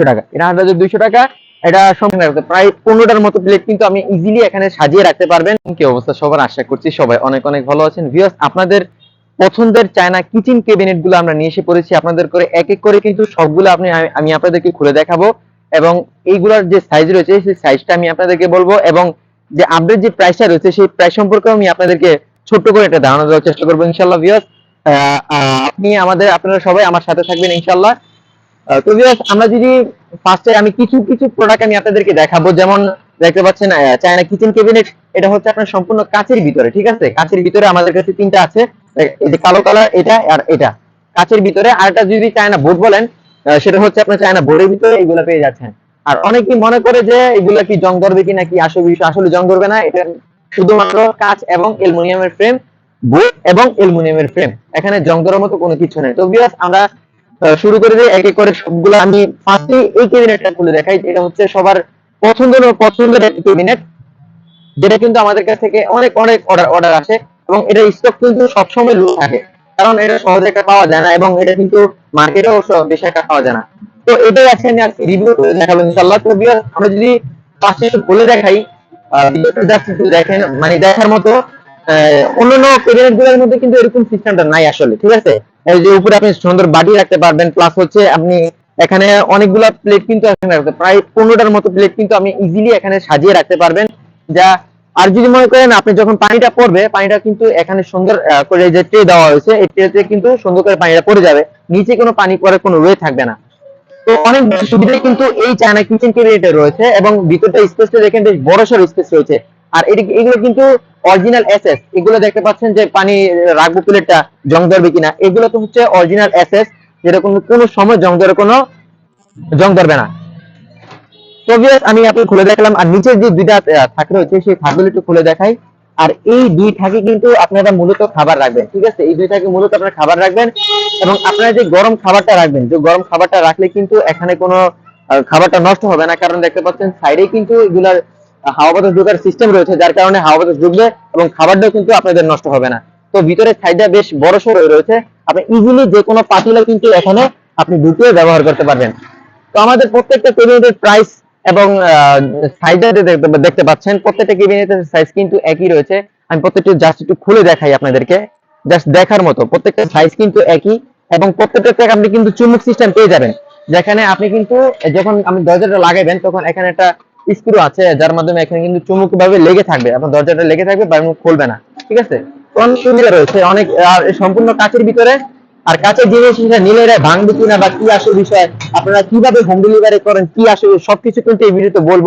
টাকা। এটা দুইশো টাকা, এটা প্রায় পনেরোটার মতো প্লেট কিন্তু আমি ইজিলি এখানে সাজিয়ে রাখতে পারবেন। কি অবস্থা? সবার আশা করছি সবাই অনেক অনেক ভালো আছেন। আপনাদের পছন্দের চায়না কিচেন ক্যাবিনেটগুলো আমরা নিয়ে এসে পড়েছি। আপনাদের করে এক এক করে কিন্তু সবগুলো আপনি, আমি- আপনাদেরকে খুলে দেখাবো। এবং এইগুলোর যে সাইজ রয়েছে, সেই সাইজটা আমি আপনাদেরকে বলব। এবং যে আপডেট যে প্রাইসটা রয়েছে, সেই প্রাইস সম্পর্কে আমি আপনাদেরকে ছোট্ট করে একটা ধারণা দেওয়ার চেষ্টা করব ইনশাল্লাহ ভিউয়ার্স আপনি আমাদের, আপনারা সবাই আমার সাথে থাকবেন ইনশাল্লাহ তো আমরা যদি ফার্স্টে আমি কিছু কিছু প্রোডাক্ট আমি আপনাদেরকে দেখাবো। যেমন দেখতে পাচ্ছেন চায়না কিচেন ক্যাবিনেট এটা হচ্ছে আপনার সম্পূর্ণ কাচের ভিতরে, ঠিক আছে? কাচের ভিতরে আমাদের কাছে তিনটা আছে। এই যে কালো কালার এটা আর এটা। কাচের ভিতরে আর একটা যদি চায়না বোর্ড বলেন সেটা হচ্ছে আপনার চায়না বোর্ডের ভিতরে এগুলো পেয়ে যাচ্ছেন। আর অনেকেই মনে করে যে এগুলা কি জং ধরবে কি আসলে বিষয়, আসলে জং ধরবে না, এটা শুধুমাত্র কাঁচ এবং অ্যালুমিনিয়ামের ফ্রেম বোর্ড এবং অ্যালুমিনিয়ামের ফ্রেম এখানে জং ধরার মতো কোনো কিছু নেই। তো বিয়াস আমরা শুরু করে দিই, এক এক করে সবগুলো আমি ফার্স্টে এই ক্যাবিনেটটা খুলে দেখাই এটা হচ্ছে সবার পছন্দের পছন্দের একটা ক্যাবিনেট যেটা কিন্তু আমাদের কাছ থেকে অনেক অনেক অর্ডার অর্ডার আসে এবং এটা স্টক কিন্তু সবসময় লো থাকে, কারণ এটা সহজে একটা পাওয়া যায় না এবং এটা কিন্তু মার্কেটেও বেশি একটা পাওয়া যায় না। তো এটাই আছে আমি আজকে রিভিউ করে দেখাবো ইনশাআল্লাহ। তো আমরা যদি পাশে একটু বলে দেখাই দেখেন মানে দেখার মতো অন্যান্য ক্যাবিনেটগুলোর মধ্যে কিন্তু এরকম সিস্টেমটা নাই আসলে, ঠিক আছে? এই যে উপরে আপনি সুন্দর বাটি রাখতে পারবেন প্লাস হচ্ছে আপনি এখানে অনেকগুলো প্লেট কিন্তু এখানে প্রায় পনেরোটার মতো প্লেট কিন্তু আপনি ইজিলি এখানে সাজিয়ে রাখতে পারবেন। যা, আর যদি মনে করেন আপনি যখন পানিটা পড়বে, পানিটা কিন্তু এখানে সুন্দর করে যে ট্রে দেওয়া হয়েছে, এই ট্রেতে কিন্তু সুন্দর করে পানিটা পড়ে যাবে। নিচে কোনো পানি পড়ার কোনো ওয়ে থাকবে না। তো অনেক সুবিধা কিন্তু এই চায়না কিচেন ক্যাবিনেটে রয়েছে এবং ভিতরটা স্পেসটা দেখেন বেশ বড় সড় স্পেস রয়েছে। আর এগুলো কিন্তু অরিজিনাল এসএস এগুলো দেখতে পাচ্ছেন যে পানি রাখব প্লেটটা জং ধরবে কিনা। এগুলো তো হচ্ছে অরিজিনাল এসএস যেটা কোনো কোনো সময় জং ধরে কোনো জং ধরবে না। তো আমি আপনি খুলে দেখলাম। আর নিচের যে দুইটা থাক রয়েছে, সেই থাকগুলো একটু খুলে দেখাই। আর এই দুই থাকে কিন্তু আপনারা মূলত খাবার রাখবেন, ঠিক আছে? এই দুই থাকে মূলত আপনারা খাবার রাখবেন এবং আপনারা যে গরম খাবারটা রাখবেন, যে গরম খাবারটা রাখলে কিন্তু এখানে কোনো খাবারটা নষ্ট হবে না, কারণ দেখতে পাচ্ছেন সাইডে কিন্তু এগুলার হাওয়া বাতাস ঢোকার সিস্টেম রয়েছে, যার কারণে হাওয়া বাতাস ঢুকবে এবং খাবারটাও কিন্তু আপনাদের নষ্ট হবে না। তো ভিতরে সাইডটা বেশ বড় সড়ো রয়েছে, আপনি ইজিলি যে কোনো পাতিলা কিন্তু এখানে আপনি ঢুকিয়ে ব্যবহার করতে পারবেন। তো আমাদের প্রত্যেকটা ক্যাবিনেটের প্রাইস এবং সাইজে দেখতে পাচ্ছেন, প্রত্যেকটা ক্যাবিনেটের সাইজ কিন্তু একই রয়েছে। আমি প্রত্যেকটা জাস্ট একটু খুলে দেখাই আপনাদেরকে। জাস্ট দেখার মতো, প্রত্যেকটা সাইজ কিন্তু একই এবং প্রত্যেকটা থেকে আপনি কিন্তু চুম্বক সিস্টেম পেয়ে যাবেন। যেখানে আপনি কিন্তু, যখন আপনি দরজাটা লাগাবেন, তখন এখানে একটা স্ক্রু আছে, যার মাধ্যমে এখানে কিন্তু চুম্বক ভাবে লেগে থাকবে। আপনার দরজাটা লেগে থাকবে বা খুলবে না। ঠিক আছে? অনেক সুবিধা রয়েছে। অনেক সম্পূর্ণ কাচের ভিতরে আর কাছের জিনিস সেটা নিলে এরা ভাঙবে কিনা বা কি আসে বিষয়, আপনারা কীভাবে হোম ডেলিভারি করেন, কি আসলে সবকিছু কিন্তু এই ভিডিওতে বলব।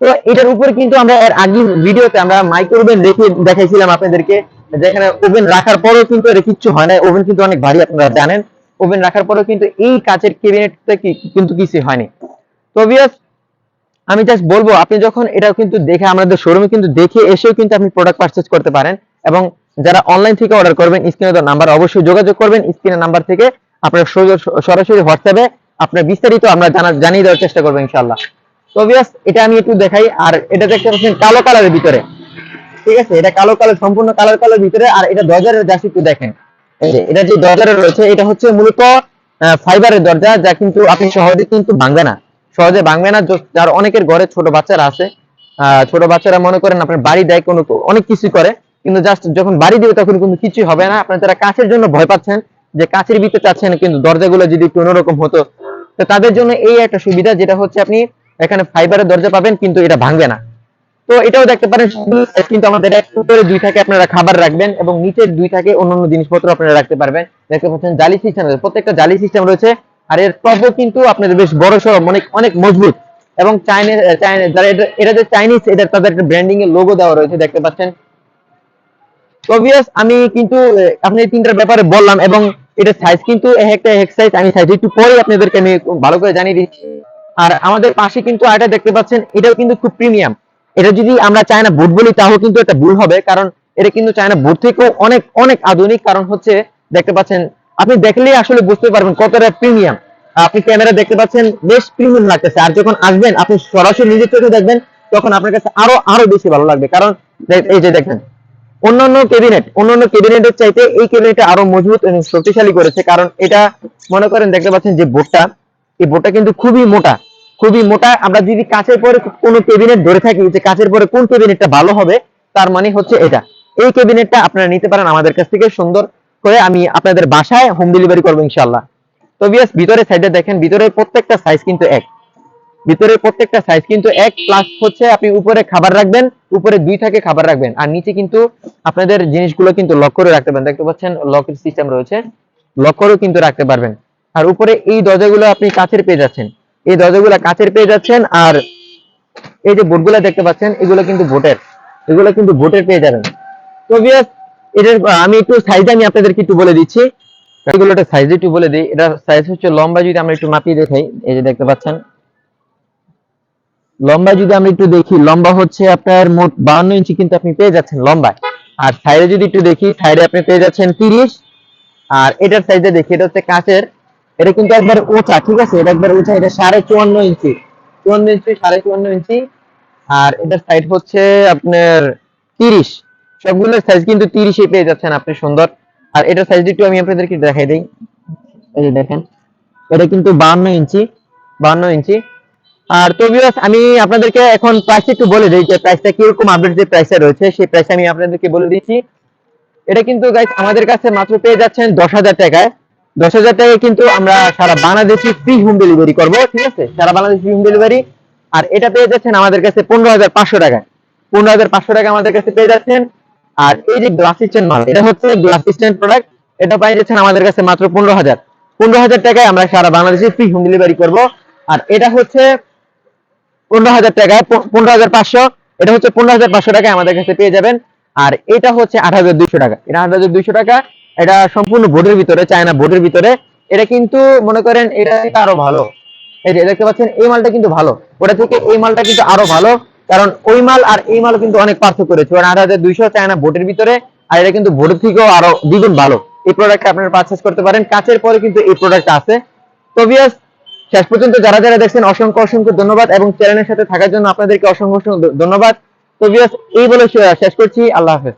তো এটার উপর কিন্তু আমরা এর আগের ভিডিওতে আমরা মাইক্রো ওভেন রেখে দেখাইছিলাম আপনাদেরকে, যেখানে ওভেন রাখার পরেও কিন্তু এটা কিচ্ছু হয় না ওভেন কিন্তু অনেক ভারী আপনারা জানেন। ওভেন রাখার পরেও কিন্তু এই কাচের ক্যাবিনেটটা কিন্তু কিছু হয়নি। তো বিয়াস আমি জাস্ট বলব, আপনি যখন এটা কিন্তু দেখে আমাদের শোরুমে কিন্তু দেখে এসেও কিন্তু আপনি প্রোডাক্ট পারচেজ করতে পারেন এবং যারা অনলাইন থেকে অর্ডার করবেন স্ক্রিনে দেওয়া নাম্বার অবশ্যই যোগাযোগ করবেন। স্ক্রিনের নাম্বার থেকে আপনার সরাসরি হোয়াটসঅ্যাপে আপনার বিস্তারিত আমরা জানা, জানিয়ে দেওয়ার চেষ্টা করব ইনশাল্লাহ তো বিয়াস এটা আমি একটু দেখাই, আর এটা দেখতে পাচ্ছেন কালো কালারের ভিতরে। ঠিক আছে? এটা কালো কালার সম্পূর্ণ কালার কালার ভিতরে, আর এটা দরজার জাস্ট একটু দেখেন। এটা যে দরজাটা রয়েছে, এটা হচ্ছে মূলত ফাইবারের দরজা, যা কিন্তু আপনি সহজে কিন্তু ভাঙবে না। সহজে ভাঙবে না যার অনেকের ঘরে ছোট বাচ্চারা আছে। ছোট বাচ্চারা মনে করেন আপনার বাড়ি দেয় কোনো অনেক কিছু করে। কিন্তু জাস্ট যখন বাড়ি দিবে তখন কিন্তু কিছুই হবে না। আপনার যারা কাছের জন্য ভয় পাচ্ছেন, যে কাছের ভিতরে চাচ্ছেন, কিন্তু দরজাগুলো যদি একটু অন্যরকম হতো, তো তাদের জন্য এই একটা সুবিধা, যেটা হচ্ছে আপনি এখানে ফাইবারের দরজা পাবেন, কিন্তু এটা ভাঙবে না। তো এটাও দেখতে পারেন, কিন্তু আমাদের উপরে দুই থাকে আপনারা খাবার রাখবেন এবং নিচের দুই থাকে অন্যান্য জিনিসপত্র আপনারা রাখতে পারবেন। দেখতে পাচ্ছেন জালি সিস্টেম রয়েছে। প্রত্যেকটা জালি সিস্টেম রয়েছে। আর এর টপও কিন্তু আপনাদের বেশ বড় সড় অনেক অনেক মজবুত। এবং চাইনিজ যারা এটা যে চাইনিজ এটা তাদের একটা ব্র্যান্ডিং এর লোগো দেওয়া রয়েছে, দেখতে পাচ্ছেন। অবভিয়াস আমি কিন্তু আপনি তিনটার ব্যাপারে বললাম এবং এটা সাইজ কিন্তু এক একটা এক সাইজ আমি সাইজ একটু পরে আপনাদেরকে আমি ভালো করে জানিয়ে দিচ্ছি। আর আমাদের পাশে কিন্তু আরেকটা দেখতে পাচ্ছেন, এটাও কিন্তু খুব প্রিমিয়াম এটা যদি আমরা চায়না বুট বলি তাও কিন্তু এটা ভুল হবে, কারণ এটা কিন্তু চায়না বুট থেকেও অনেক অনেক আধুনিক। কারণ হচ্ছে, দেখতে পাচ্ছেন, আপনি দেখলেই আসলে বুঝতে পারবেন কতটা প্রিমিয়াম আপনি ক্যামেরা দেখতে পাচ্ছেন, বেশ প্রিমিয়াম লাগতেছে। আর যখন আসবেন, আপনি সরাসরি নিজের চোখে দেখবেন, তখন আপনার কাছে আরও আরও বেশি ভালো লাগবে। কারণ, এই যে দেখেন অন্যান্য ক্যাবিনেট অন্যান্য ক্যাবিনেটের চাইতে এই ক্যাবিনেটটা আরও মজবুত এবং শক্তিশালী করেছে। কারণ এটা মনে করেন, দেখতে পাচ্ছেন যে বোর্ডটা, এই বোর্ডটা কিন্তু খুবই মোটা খুবই মোটা। আমরা যদি কাছের পরে কোনো ক্যাবিনেট ধরে থাকি যে কাছের পরে কোন ক্যাবিনেটটা ভালো হবে, তার মানে হচ্ছে এটা। এই ক্যাবিনেটটা আপনারা নিতে পারেন আমাদের কাছ থেকে সুন্দর করে। আমি আপনাদের বাসায় হোম ডেলিভারি করব ইনশাল্লাহ তো বিয়াস ভিতরে সাইডে দেখেন ভিতরে প্রত্যেকটা সাইজ কিন্তু এক। ভিতরে প্রত্যেকটা সাইজ কিন্তু এক প্লাস হচ্ছে আপনি উপরে খাবার রাখবেন, উপরে দুই থাকে খাবার রাখবেন। আর নিচে কিন্তু আপনাদের জিনিসগুলো কিন্তু লক করে রাখতে পারেন দেখতে পাচ্ছেন লকের সিস্টেম রয়েছে। লক করেও কিন্তু রাখতে পারবেন। আর উপরে এই দরজাগুলো আপনি কাছের পেয়ে যাচ্ছেন। এই দরজাগুলো কাছের পেয়ে যাচ্ছেন আর এই যে বোর্ডগুলো দেখতে পাচ্ছেন, এগুলো কিন্তু ভোটের এগুলো কিন্তু ভোটের পেয়ে যাবেন। তো এটার আমি একটু সাইজ আমি আপনাদেরকে একটু বলে দিচ্ছি। এগুলো একটা সাইজ একটু বলে দিই। এটা সাইজ হচ্ছে লম্বা, যদি আমরা একটু মাপিয়ে দেখাই, এই যে দেখতে পাচ্ছেন। লম্বা যদি আমরা একটু দেখি, লম্বা হচ্ছে আপনার মোট বাউন্ন ইঞ্চি কিন্তু আপনি পেয়ে যাচ্ছেন লম্বায়। আর সাইডে যদি একটু দেখি, সাইডে আপনি পেয়ে যাচ্ছেন তিরিশ। আর এটার সাইজে দেখি, এটা হচ্ছে কাঁচের। এটা কিন্তু একবার উঁচা, ঠিক আছে? এটা একবার উঁচা, এটা সাড়ে চুয়ান্ন ইঞ্চি। চুয়ান্ন ইঞ্চি, সাড়ে চুয়ান্ন ইঞ্চি। আর এটার সাইড হচ্ছে আপনার তিরিশ। সবগুলোর সাইজ কিন্তু তিরিশে পেয়ে যাচ্ছেন আপনি, সুন্দর। আর এটার সাইজ একটু আমি আপনাদেরকে দেখাই দিই। এই যে দেখেন, এটা কিন্তু বাহান্ন ইঞ্চি বাহান্ন ইঞ্চি। আর তো ভিউয়ার্স আমি আপনাদেরকে এখন প্রাইস একটু বলে দিই যে প্রাইসটা কীরকম আপডেট যে প্রাইসে রয়েছে, সেই প্রাইস আমি আপনাদেরকে বলে দিচ্ছি। এটা কিন্তু গাইস আমাদের কাছে মাত্র পেয়ে যাচ্ছেন দশ হাজার টাকায়। দশ হাজার টাকায় কিন্তু আমরা সারা বাংলাদেশি ফ্রি হোম ডেলিভারি করব, ঠিক আছে? সারা বাংলাদেশ ফ্রি হোম ডেলিভারি আর এটা পেয়ে যাচ্ছেন আমাদের কাছে পনেরো হাজার পাঁচশো টাকায়। পনেরো হাজার পাঁচশো টাকা আমাদের কাছে পেয়ে যাচ্ছেন। আর এই যে গ্লাস স্ট্যান্ড মাল, এটা হচ্ছে গ্লাস স্ট্যান্ড প্রোডাক্ট এটা পেয়ে যাচ্ছেন আমাদের কাছে মাত্র পনেরো হাজার। পনেরো হাজার টাকায় আমরা সারা বাংলাদেশে ফ্রি হোম ডেলিভারি করব। আর এটা হচ্ছে পনেরো হাজার টাকায় পনেরো হাজার পাঁচশো, এটা হচ্ছে পনেরো হাজার পাঁচশো টাকায় আমাদের কাছে পেয়ে যাবেন। আর এটা হচ্ছে আট হাজার দুইশো টাকা। এটা আট হাজার দুইশো টাকা, এটা সম্পূর্ণ বোর্ডের ভিতরে, চায়না বোর্ডের ভিতরে। এটা কিন্তু, মনে করেন, এটা আরও ভালো। এই যে, দেখতে পাচ্ছেন, এই মালটা কিন্তু ভালো। ওটা থেকে এই মালটা কিন্তু আরও ভালো, কারণ ওই মাল আর এই মাল কিন্তু অনেক পার্থক্য রয়েছে। ওটা আট হাজার দুইশো চায়না বোর্ডের ভিতরে, আর এটা কিন্তু বোর্ডের থেকেও আরও দ্বিগুণ ভালো। এই প্রোডাক্টটা আপনারা পারচেস করতে পারেন। কাচের পরে কিন্তু এই প্রোডাক্ট আছে। তো বিয়াস শেষ পর্যন্ত যারা যারা দেখছেন, অসংখ্য অসংখ্য ধন্যবাদ এবং চ্যানেলের সাথে থাকার জন্য আপনাদেরকে অসংখ্য অসংখ্য ধন্যবাদ। তো এই বলে শেষ করছি। আল্লাহ হাফেজ।